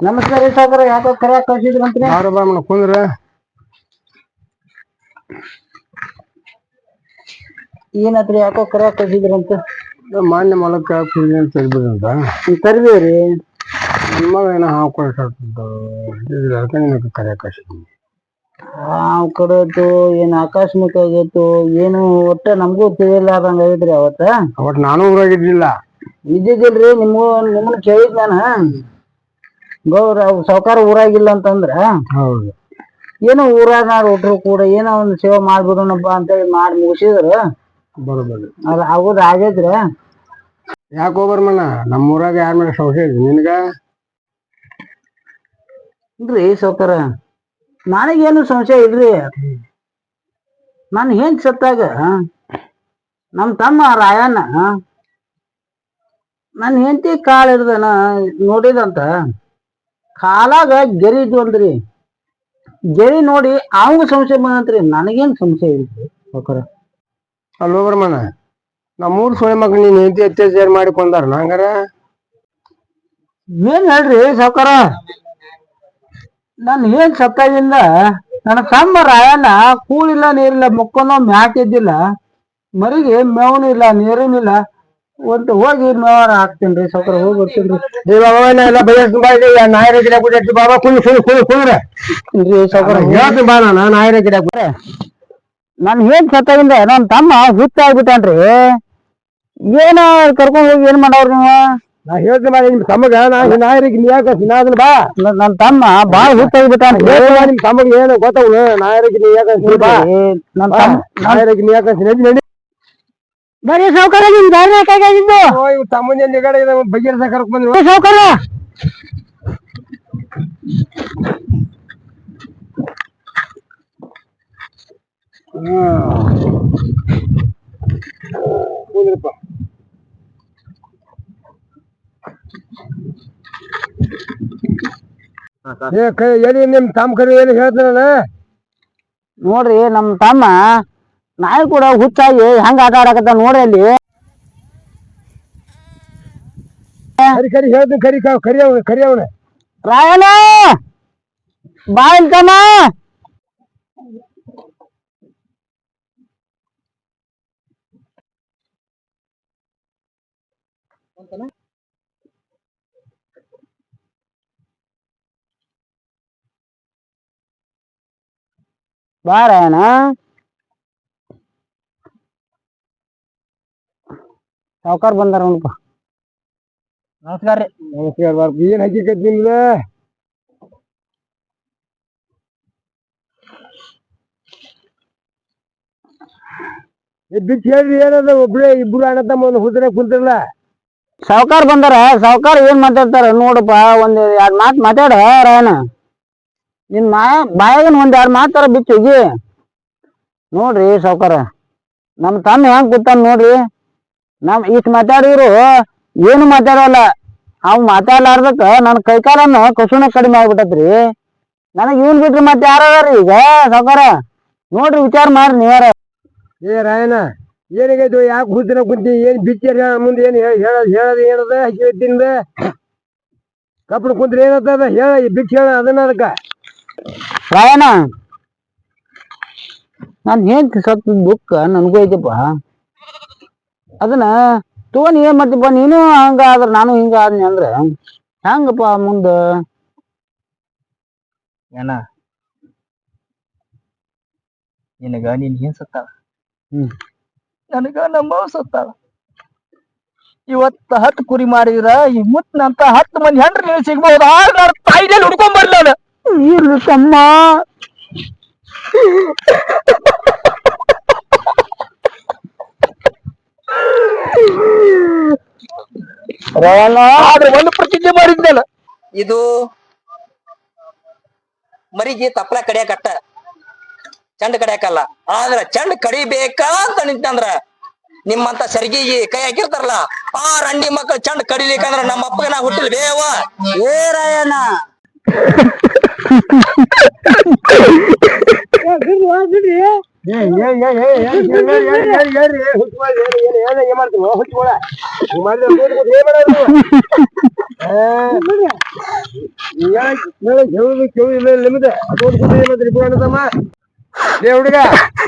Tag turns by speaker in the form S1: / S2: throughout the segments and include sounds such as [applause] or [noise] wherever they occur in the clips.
S1: ನಮಸ್ಕಾರ ಸಾಗರ ಸಾವ್ಕಾರ ಯಾಕೋ ಕರ್ಯಾಕ್ ಕಳ್ಸಿದ್ರಂತ್ರಿ
S2: ಯಾರು ಬಾಮಣ ಕುಂದ್ರ.
S1: ಏನತ್ರಿ ಯಾಕೋ ಕರ್ಯಾಕ್ ಕಳ್ಸಿದ್ರಂತ
S2: ಮಾನ್ಯ ಮೊಲಕ್ಕ ಕುಡಿ ಅಂತ ಹೇಳ್ಬಿಡಂತ
S1: ಕರ್ದೇವ್ರಿ
S2: ನಿಮ್ಮ ಏನೋ ಹಾವು ಅದಕ್ಕೆ ನಿನಗೆ ಕಳ್ಸಿದ್ವಿ
S1: ಹಾವು ಕಡೋತು ಏನ್ ಆಕಸ್ಮಿಕ ಆಗೈತು ಏನು ಒಟ್ಟ ನಮಗೂ ತಿಳಿಯಲಾರ್ದಂಗ ಆಗೈತ್ರಿ ಅವತ್ತ?
S2: ಅವತ್ತು ನಾನು ಊರಾಗಿದ್ದಿಲ್ಲ
S1: ಇದ್ದಿದ್ದಿಲ್ರಿ ನಿಮ್ಮ ನಿಮ್ಮನ್ನ ಕೇಳಿದ್ ನಾನು. ಗೌರ ಸಾವುಕಾರ ಊರಾಗಿಲ್ಲ ಅಂತಂದ್ರ
S2: ಹೌದು.
S1: ಏನೋ ಊರಾಗ ಒಟ್ರು ಕೂಡ ಏನೋ ಒಂದು ಸೇವೆ ಮಾಡ್ಬಿಡೋಣಪ್ಪ ಅಂತೇಳಿ ಮಾಡಿ ಮುಗಿಸಿದ್ರ
S2: ಬರೋಬರಿ.
S1: ಅದು ಆಗೋದು ಆಗೈತ್ರ.
S2: ಯಾಕೆ ಹೋಗ್ಬರ್ಮಣ್ಣ ನಮ್ಮ ಊರಾಗ ಯಾರ ಮೇಲೆ ಸಂಶಯ ಇದೆ ನಿನಗ?
S1: ಇಲ್ರಿ ಸಾವ್ಕಾರ ನನಗೇನು ಸಂಶಯ ಇಲ್ರಿ. ನಾನು ಏನ್ ಸತ್ತಾಗ ನಮ್ಮ ತಮ್ಮ ರಾಯಣ್ಣ ನನ್ನ ಹೆಂಡತಿ ಕಾಳು ಹಿಡ್ದನ ನೋಡಿದಂತ ಕಾಲಾಗ ಗೆರಿ ಇದ್ವಲ್ರಿ ಗೆರಿ ನೋಡಿ ಅವಂಗ ಸಂಶಯ ಬಂದಂತ್ರಿ ನನಗೇನ್ ಸಂಶಯ ಇಲ್ರಿ ಸಾವ್ಕಾರ
S2: ಅಲ್ಲಿ ಹೋಗ್ಬರ್ಮಣ್ಣ ನಮ್ಮೂರು ಸೊಳ್ಳೆ ಮಗ ನೀನ್ ಹೆಂಡತಿ ಅತ್ಯಾಚಾರ ಮಾಡಿಕೊಂಡಾರ ನಂಗಾರ
S1: ಏನ್ ಹೇಳ್ರಿ ಸಾವುಕಾರ ನಾನು ಏನ್ ಸತ್ತಾಗಿಂದ? ನನ್ನ ತಮ್ಮ ರಾಯಣ್ಣ ಕೂಳಿಲ್ಲ ನೀರಿಲ್ಲ ಮುಕ್ಕೊಂಡ ಮ್ಯಾಕ್ ಇದ್ದಿಲ್ಲ ಮರಿಗೆ ಮೇವನಿಲ್ಲ ಇಲ್ಲ ನೀರಿನಿಲ್ಲ. ಒಂದು ಹೋಗಿ ಮೇವಾರ ಹಾಕ್ತೇನ್ರಿ ಸಾವ್ಕಾರ ಹೋಗಿ ಬರ್ತೀನಿ
S2: ಏ ಬಾಬಾ ನಾ ಎಲ್ಲ ಬಯಸ್ ಬಾ ಇಲ್ಲಿ ನಾಯಿ ಗಿಡ ಬಿಟ್ಟು ಬಾಬಾ ಕುಂದ್ರ ಕುಂದ್ರ ಕುಂದ್ರ ಕುಂದ್ರ
S1: ರೀ. ಸಾವ್ಕಾರ
S2: ಹೇಳ್ತೀನಿ ಬಾ ನಾನು ನಾಯಿ ಗಿಡ
S1: ನನ್ ಏನ್ ಸತ್ತಾಗಿಂದ ನನ್ ತಮ್ಮ ಹುಚ್ಚಾಗ್ಬಿಟ್ಟಾನ್ರಿ ಏನ ಕರ್ಕೊಂಡ್ ಹೋಗಿ ಏನ್ ಮಾಡವ್ರಿ ನೀವು?
S2: ನಾ ಹೇಳ್ತೀನಿ ಬಾ ನಿಮ್ ತಮ್ಮಗ ನಾ ನಾಯಿರಿಗೆ ನೀ ಯಾಕೆ ನಾ ಅದನ್ನ ಬಾ.
S1: ನನ್- ನನ್ ತಮ್ಮ ಬಾಳ ಹುಚ್ಚಾಗ್ಬಿಟ್ಟಾನ್ರಿ
S2: ಹೇಳ್ತೀನಿ ಬಾ ನಿಮ್ ತಮ್ಮಗ ಏನು ಗೊತ್ತಾಗಲ್ಲ ನಾಯಿರಿಗೆ ನೀ ಯಾಕೆ ಬಾ.
S1: ನನ್ ತಮ್ಮ
S2: ನಾಯಿರಿಗೆ ನೀ ಯಾಕೆ ನಡಿ ನಡಿ.
S1: ಬರೀ ಸಾವುಕಾರ ನಿಮ್ ದಾರಿ
S2: ಇವ್ ತಮ್ಮನ ನಿಗಡೆ ಬಗೆಹರಿಸ ಕರ್ಕೊಂಡ್ ಬಂದ್ರು.
S1: ಸಾವ್ಕಾರ.
S2: ಕುಂದ್ರಪ್ಪ ಏ ಕೈ ಎಲ್ಲಿ ನಿಮ್ ತಮ್ಮ ಕರಿ ಏನು ಹೇಳ್ತಾರಲ್ಲ?
S1: ನೋಡ್ರಿ ನಮ್ ತಮ್ಮ ನಾಯಿ ಕೂಡ ಹುಚ್ಚಾಗಿ ಹೆಂಗ ಆಟ ಆಡಕತ್ತ ನೋಡ್ರಿ ಅಲ್ಲಿ.
S2: ಕರಿ ಕರಿ ಕರಿ ಕರಿ ಅವನ ಕರಿ ಅವನ
S1: ರಾಯಣ್ಣ! ಬಾ ರಾಯಣ್ಣ. ಸಾವ್ಕಾರ ಬಂದಾರ ನೋಡಪ್ಪ ನಮಸ್ಕಾರ ರೀ.
S2: ನಮಸ್ಕಾರ ಬಾರ್ಪ ಏನ್ ಹಕ್ಕಿಕತ್ ನಿಮ್ದ? ಬಿಟ್ಟು ಹೇಳ್ರಿ ಏನದ ಒಬ್ಳೆ ಇಬ್ರು ಅಣ್ಣ ತಮ್ಮ ಒಂದು ಹುದ್ರೆ ಕುಂತಿರಲ್ಲ
S1: ಸಾವುಕಾರ ಬಂದಾರ ಸಾವುಕಾರ ಏನ್ ಮಾತಾಡ್ತಾರ ನೋಡಪ್ಪ ಒಂದ್ ಎರಡ್ ಮಾತ್ ಮಾತಾಡ ರಾಯಣ ನಿನ್ ಮಾ ಬಾಯಾಗಿನ ಒಂದ್ ಎರಡ್ ಮಾತಾರ ಬಿಚ್ಚಿ ಹೋಗಿ. ನೋಡ್ರಿ ಸಾವುಕಾರ. ನಮ್ ತಮ್ಮ ಹೆಂಗ್ ಕೂತಾನ ನೋಡ್ರಿ. ನಮ್ ಈತ್ ಮಾತಾಡಿದ್ರು ಏನು ಮಾತಾಡೋಲ್ಲ. ಅವ್ ಮಾತಾಡ್ಲಾರ್ದಕ್ಕ ನನ್ನ ಕೈಕಾಲನ್ನ ಕಸುನ ಕಡಿಮೆ ಆಗ್ಬಿಟ್ಟತ್ರಿ. ನನಗ್ ಇವನ್ ಬಿಟ್ರಿ ಮತ್ತೆ ಯಾರು ಈಗ ಸಾಕಾರ ನೋಡ್ರಿ ವಿಚಾರ ಮಾಡ್ರಿ ನೀವಾರ
S2: ಏ ರಾಯಣ್ಣ ಏನಿಗೈತು ಯಾಕೆ ಹುದ್ದಿನ ಕುಂತಿ ಏನ್ ಬಿಚ್ಚರ್ ಮುಂದೆ ಏನ್ ಹೇಳೋದು ಹೇಳೋದ್ ಹೇಳೋದ್ ಏನದ? ಹಕ್ಕಿ ತಿಂದ ಕುಂತ್ರಿ ಕುಂತ್ರೆ ಏನತ್ತದ ಹೇಳ ಬಿಚ್ಚ ಹೇಳ ಅದನ್ನ ಅದಕ್ಕ.
S1: ರಾಯಣ್ಣ ನಾನು ಹೇಳ್ತೀನಿ ಸ್ವಲ್ಪ ಬುಕ್ ನನಗೂ ಐತಪ್ಪ. ಅದನ್ನ ತಗೊಂಡ್ ಏನ್ ಮಾಡ್ತೀಪ್ಪ ನೀನು ಹಂಗ ಆದ್ರ ನಾನು ಹಿಂಗ ಆದ್ನಿ ಅಂದ್ರ ಹೆಂಗಪ್ಪ ಮುಂದ?
S3: ಏನ? ನಿನಗ ನೀನ್ ಏನ್ ಸತ್ತಾಳ.
S1: ಹ್ಮ್.
S3: ನನಗ ನಮ್ಮವ್ ಸತ್ತಾಳ. ಇವತ್ತ ಹತ್ತು ಕುರಿ ಮಾಡಿದ್ರ ಈ ಮುತ್ನಂತ ಹತ್ತು ಮಂದಿ ಹೆಂಡ್ರಿ ನೀನು ಸಿಗ್ಬಹುದು ಆಗ ನಾನು ತಾಯಿನಲ್ಲಿ ಹುಡ್ಕೊಂಡ್ ಬರ್ಲಿ ನಾನು.
S1: ಇರ್ಲಿ ತಮ್ಮ. ರಾಯಣ್ಣ
S3: ಆದ್ರೆ ಒಂದು ಪ್ರತಿಜ್ಞೆ ಮಾಡಿದ್ದಲ್ಲ ಇದು ಮರಿಗೆ ತಪ್ಪಲ ಕಡಿಯಾಕಟ್ಟ. ಚಂಡ್ ಕಡಿಯಾಕಲ್ಲ. ಆದ್ರ ಚಂಡ್ ಕಡಿಬೇಕಂತ ಅಂತ ನಿಂತಂದ್ರ ನಿಮ್ಮಂತ ಸರಿಗಿಗೆ ಕೈ ಹಾಕಿರ್ತಾರಲ್ಲ ಆ ರಂಡಿ ಮಕ್ಕಳು ಚಂಡ್ ಕಡಿಲಿಕ್ಕಂದ್ರ ನಮ್ಮ ಅಪ್ಪಗ ನಾ ಹುಟ್ಟಿಲ್ [laughs] ಬೇವ
S1: ಏ ರಾಯಣ್ಣ
S2: ಏ. ಏ ಏ ಏ ಏ ಹುಡುಗ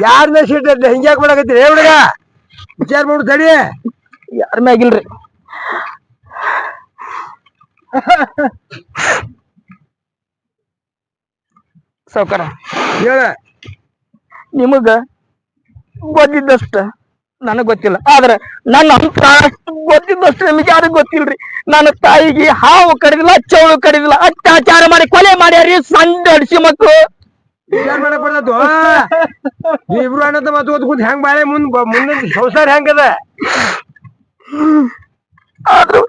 S2: ಯಾರನ್ನ ಸೀಟ್ ಹಿಂಗ್ಯಾಕ್ ಮಾಡಕತ್ತೀರಿ ಏ ಹುಡುಗ ವಿಚಾರ ಮಾಡು ತಡಿ
S3: ಯಾರ ಮ್ಯಾಗಿಲ್ರಿ ಸಾವ್ಕಾರ
S2: ಹೇಳ
S3: ನಿಮಗ ಗೊತ್ತಿದ್ದಷ್ಟ ನನಗ್ ಗೊತ್ತಿಲ್ಲ. ಆದ್ರ ನನ್ನ ಅಂತ ಗೊತ್ತಿದ್ದಷ್ಟು ನಿಮಗೆ ಯಾರಿಗ್ ಗೊತ್ತಿಲ್ರಿ. ನನ್ನ ತಾಯಿಗೆ ಹಾವು ಕಡಿದಿಲ್ಲ ಚೌಳು ಕಡಿದಿಲ್ಲ ಅತ್ಯಾಚಾರ ಮಾಡಿ ಕೊಲೆ ಮಾಡ್ಯಾರಿ ಸಣ್ಣ ಅಡಿಸಿ ಮಕ್ಕಳು
S2: ವಿಚಾರ ಮಾಡಕ್ ಬರ್ತದ ಇಬ್ರು ಅಣ್ಣದ ಮಾತು ಓದ್ ಕುಂತ ಹೆಂಗ್ ಬಾಳೆ ಮುಂದ್ ಮುಂದಿನ ಸಂಸಾರ ಹೆಂಗದ?
S3: ಆದ್ರೂ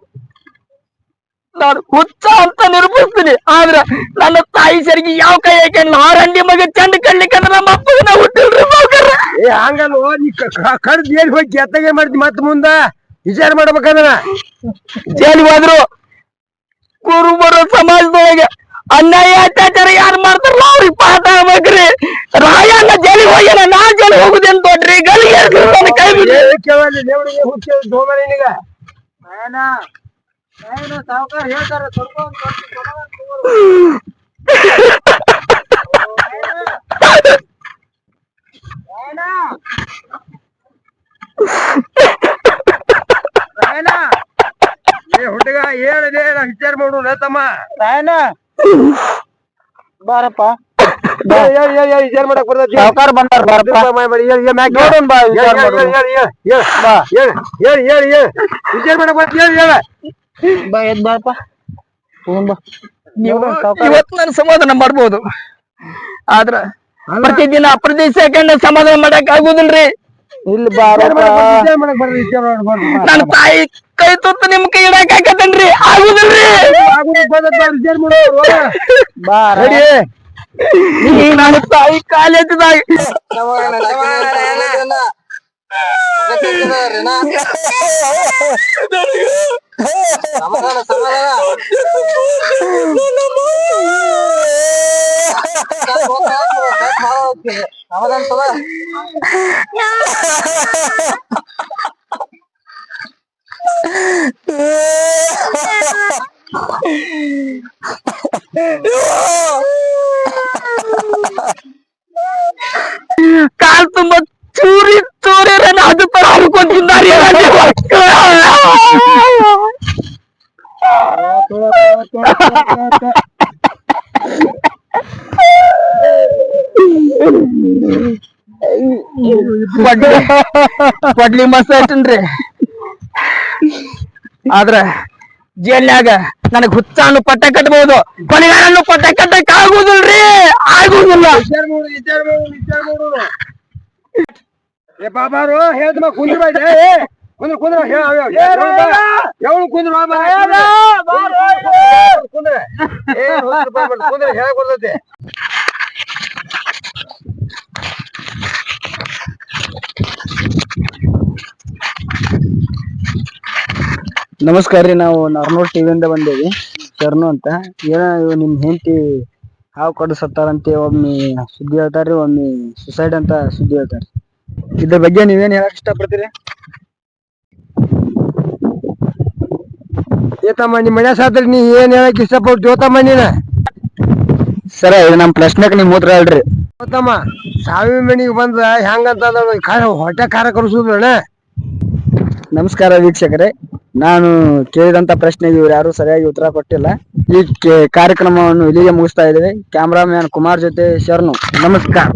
S3: ನಾನು ಹುಚ್ಚ ಅಂತ ನಿರೂಪಿಸ್ತೀನಿ ಆದ್ರ ನನ್ನ ತಾಯಿ ಸರಿಗೆ ಯಾವ ಕೈ ಯಾಕೆ ಹಾರಂಡಿ ಮಗ ಚಂದ ಕಣ್ಲಿಕ್ಕಂದ್ರ ನಮ್ಮ ಅಪ್ಪಗನ ಹುಟ್ಟಿಲ್ರಿ
S2: ಏ ನೀ ಕಡ್ದ್ ಏನ್ ಹೋಗಿ ಕೆತ್ತಗೆ ಮಾಡ್ತಿ ಮತ್ ಮುಂದ? ವಿಚಾರ ಮಾಡ್ಬೇಕಂದ್ರ?
S3: ಜೈಲಿಗೆ ಹೋದ್ರು ಕುರುಬರ ಸಮಾಜದೊಳಗೆ ಅನ್ಯಾಯ ಅತ್ಯಾಚಾರ ಯಾರು ಮಾಡ್ತಾರ ಅವ್ರಿಗೆ ಪಾಠ ಆಗ್ಬೇಕ್ರಿ. ರಾಯಣ್ಣ ಜೈಲಿಗೆ ಹೋಗ್ಯಾನ ನಾ ಜೈಲಿಗೆ ಹೋಗುದೇನ್ ದೊಡ್ಡ್ರಿ? ಗಲಿಗೆ ಕೈ ಬಿಡ್ರಿ.
S2: ಹುಡುಗ ಹೇಳದೆ ವಿಚಾರ ಮಾಡು ನಾ ತಮ್ಮ
S3: ಬಾರಪ್ಪ
S2: ಹೇಳ ಹೇಳ ಹೇಳ ಹೇಳ ವಿಚಾರ ಮಾಡಕ್ ಬರ್ತೈತಿ
S3: ಸಾವ್ಕಾರ ಬಂದಾರ ಬಾರಪ್ಪ ನೋಡೋಣ ಬಾ ವಿಚಾರ ಮಾಡೋಣ.
S2: ಹೇಳ ಹೇಳ ಹೇಳ ವಿಚಾರ ಮಾಡಕ್ ಬರ್ತ ಹೇಳ ಹೇಳ
S3: ಬಾಪ ನೀವು ಇವತ್ತು ನಾನು ಸಮಾಧಾನ ಮಾಡ್ಬೋದು ಆದ್ರ ಪ್ರತಿದಿನ ಪ್ರತಿ ಸೆಕೆಂಡ್ ಸಮಾಧಾನ ಮಾಡಕ್ ಆಗುದಿಲ್ರಿ ಇಲ್ಲಿ. ನನ್ನ ತಾಯಿ ಕೈ ತುತ್ತು ನಿಮ್ ಕೈ ಇಡಕ್ ಹಾಕತನ್ರಿ ಆಗುದಿಲ್ರಿ
S2: ನಾನು ತಾಯಿ ಬಾ, ವಿಚಾರ ಮಾಡು ಹೋಗ.
S3: ರೆಡಿ ನನ್ನ ತಾಯಿ ಕಾಲೇಜದಾಗ ಕಾಲ್ ತುಂಬ ಚೂರಿ ಚೂರಿ ಅದು ತರ ಹರ್ಕೊಂತಿದ್ದಾರೆ ಕೊಡ್ಲಿ [laughs] ಪಡ್ಲಿ ಮಸ್ತ್ ಐತನ್ರಿ ಆದ್ರ ಜೇಲ್ನ್ಯಾಗ ನನಗ್ ಹುಚ್ಚಾನು ಪಟ್ಟ ಕಟ್ಬಹುದು ಕೊನೆಗಾರನ್ನು ಪಟ್ಟ ಕಟ್ಟಕ್ ಆಗುದಿಲ್ರಿ ಆಗುದಿಲ್ಲ.
S2: ಏ ಬಾಬಾರು ಹೇಳ್ತಮ್ಮ ಕುಂದ್ರಬೇಡ ಕುಂದ್ರ ಕುಂದ್ರ ಹೇಳ ಕುಂದ್ರ ಹೇಳಕ್ ಬರ್ತೈತಿ
S3: ನಮಸ್ಕಾರ ರೀ ನಾವು ನರ್ನೂರ್ ಟಿವಿಯಿಂದ ಬಂದೇವಿ ಚರ್ನು ಅಂತ. ಏನ ಇವ್ ನಿಮ್ ಹೆಂಡತಿ ಹಾವು ಕಡು ಸತ್ತಾರಂತೆ ಒಮ್ಮೆ ಸುದ್ದಿ ಹೇಳ್ತಾರ್ರಿ ಒಮ್ಮೆ ಸುಸೈಡ್ ಅಂತ ಸುದ್ದಿ ಹೇಳ್ತಾರ್ರಿ. ಇದ್ರ ಬಗ್ಗೆ ನೀವೇನ್ ಹೇಳಕ್ ಇಷ್ಟಪಡ್ತೀರಿ?
S2: ಏ ತಮ್ಮ ನಿಮ್ಮ ಮನೆ ಸಾತ್ರಿ ನೀ ಏನ್ ಹೇಳಕ್ ಇಷ್ಟಪಟ್ಟು ತಮ್ಮ ನೀನ
S3: ಸರ ಇದು ನಮ್ ಪ್ರಶ್ನೆಗೆ ನಿಮ್ ಉತ್ತರ ಹೇಳ್ರಿ.
S2: ಸಾವಿ ಸಾವಿನ ಮನಿಗೆ ಬಂದ ಹೆಂಗಂತ ಹೊಟ್ಟೆ ಖಾರ ಕರ್ಸುದ್ರಣ
S3: ನಮಸ್ಕಾರ ವೀಕ್ಷಕರೇ. ನಾನು ಕೇಳಿದಂತ ಪ್ರಶ್ನೆಗೆ ಇವ್ರು ಯಾರು ಸರಿಯಾಗಿ ಉತ್ತರ ಕೊಟ್ಟಿಲ್ಲ. ಈ ಕಾರ್ಯಕ್ರಮವನ್ನು ಇಲ್ಲಿಗೆ ಮುಗಿಸ್ತಾ ಇದ್ದೇವೆ. ಕ್ಯಾಮ್ರಾಮ್ಯಾನ್ ಕುಮಾರ್ ಜೊತೆ ಶರಣು. ನಮಸ್ಕಾರ.